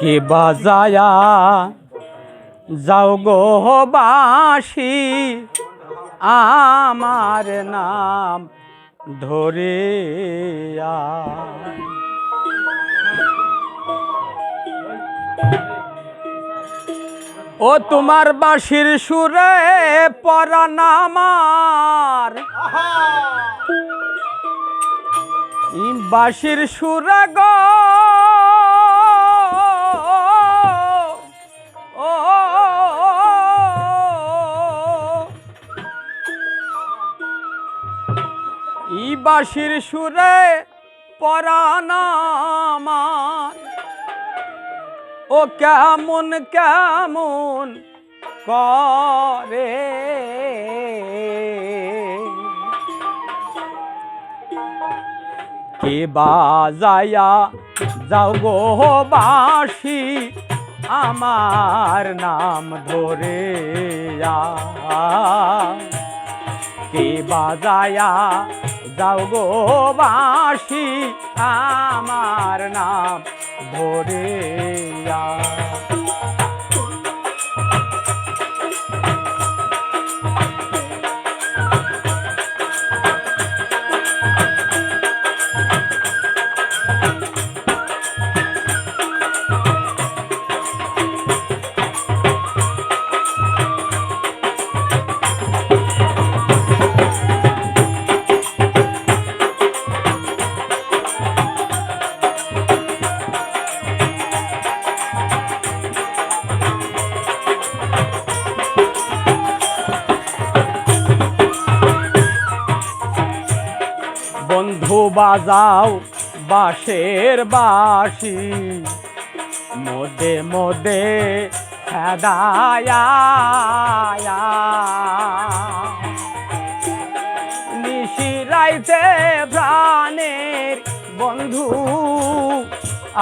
কে বাজায়া? যাও গো বাসি আমার নাম ধরে ও তোমার বাঁশির সুরে পরাণ আমার। ই বাঁশির সুরে গো বাঁশির সুরে পরাণ আমার ও কেমন কেমন করে কে বাজায়া যাও গো বাসি, আমার নাম ধরে আয়। কে বাজায়া? যাও গো বাসি আমার নাম ধরে বাজাও বাঁশের বাঁশি। মোদে মোদে হেদায়া নিশিরাইতে প্রাণের বন্ধু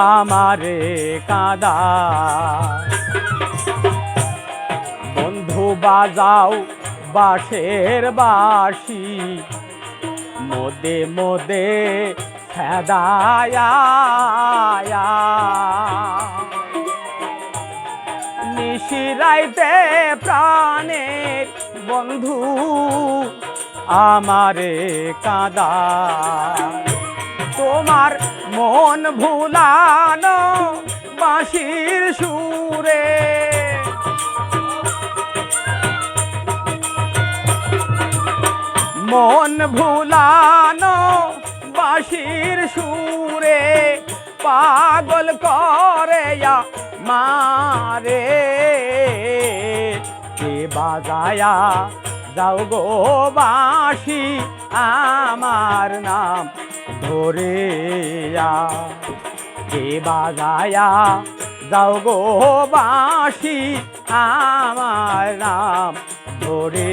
আমারে কাদা। বন্ধু বাজাও বাঁশের বাঁশি। মোদে মোদে ফেদায়া। নিশিরাইতে প্রাণের বন্ধু আমারে কাদা। তোমার মন ভুলানো বাঁশির সুরে। মন ভুলানো, বাঁশির সুরে পাগল করেয়া মারে। কে বাজায়া, যাও গো বাঁশি, আমার নাম ধরে কে বাজায়া, যাও গো বাঁশি, আমার নাম ধরে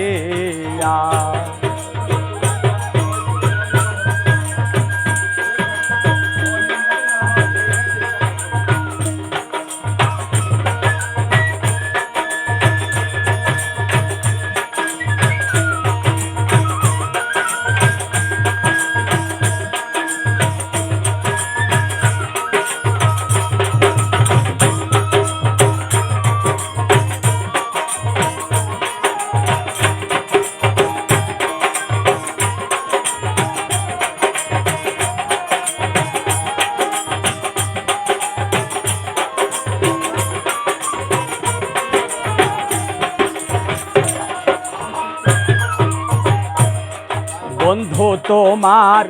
তোমার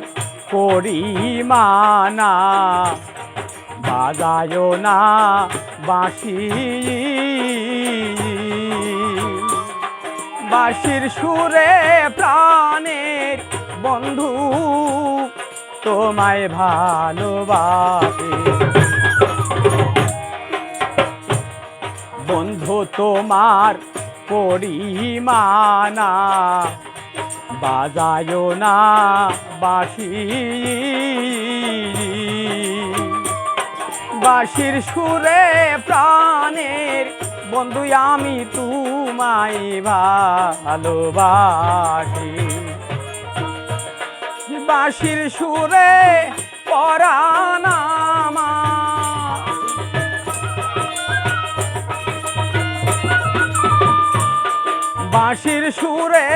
পরিমানা বাজায় না বাঁশি। বাঁশির সুরে প্রাণের বন্ধু তোমায় ভালোবাসে। বন্ধু তোমার পরিমানা বাজায় না বাসি বাসির সুরে প্রাণের বন্ধু আমি তুমাই ভালোবাসি। বাসির সুরে পরানামা বাঁশির সুরে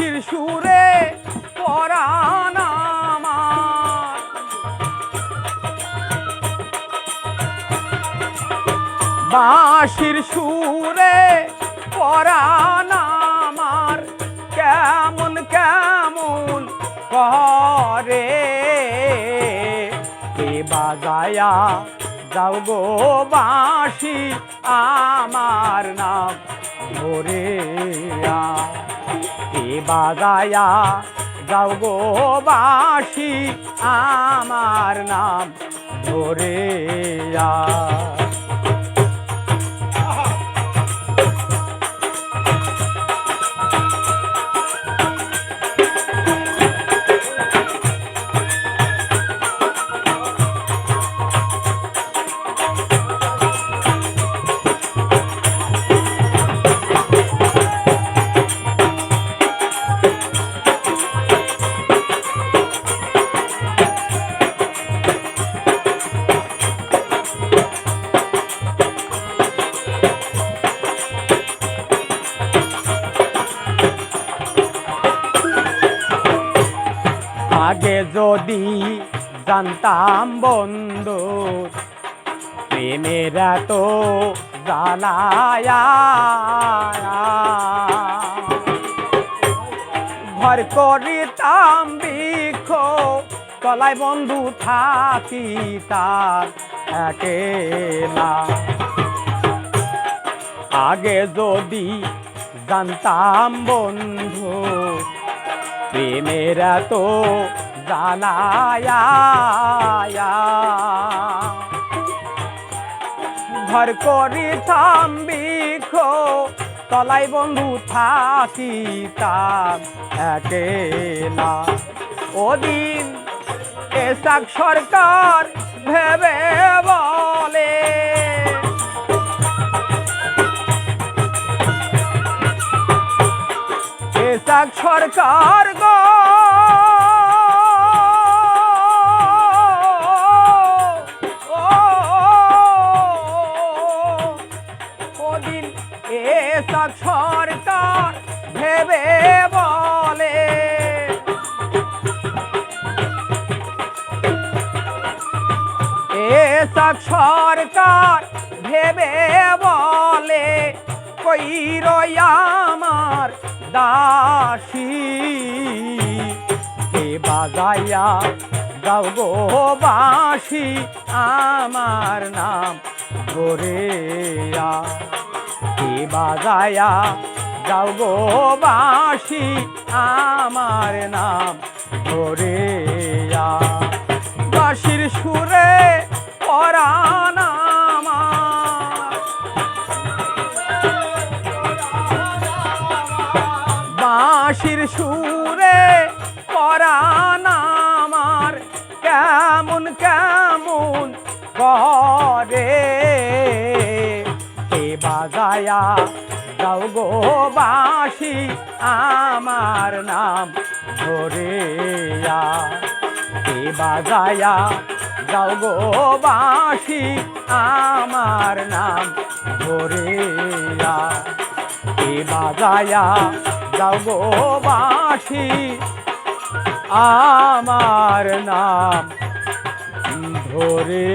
বাঁশির সুরে আমার। বাঁশির সুরে পরাণ আমার। কেমন কেমন করে বাজায়া যাও গো বাঁশি, আমার নাম ধরে বাজায়া যাও গো বাসি আমার নাম ধরে যদি জানতাম বন্ধু, প্রেমেরা তো জালায়া ঘর করিতাম বৃক্ষ, তলায় বন্ধু থাকি তার আগে যদি জানতাম বন্ধু, প্রেমেরা তো জালায়া ঘর করি থাম্বিখ তলাই বন্ধু থাকি থাকিতাম একেলা। ওদিন এসাক সরকার ভেবে বলে, এসাক সরকার গো সরকার ভেবে বলে কই আমার দাসী, কে বাজাইয়া গাও বাসি, আমার নাম গোরেয়া কে বাজায়া গাও গো বাসি, আমার নাম গোরেয়া বাসির সুরে পরাণ বাঁশির সুরে পরাণ কেমন কেমন করে কে বাজায়া যাও গো বাঁশি আমার নাম ধরে কে বাজায়া যাও গো বাঁশি আমার নাম ধরে কে বাজায়া যাও গো বাঁশি আমার নাম ধরে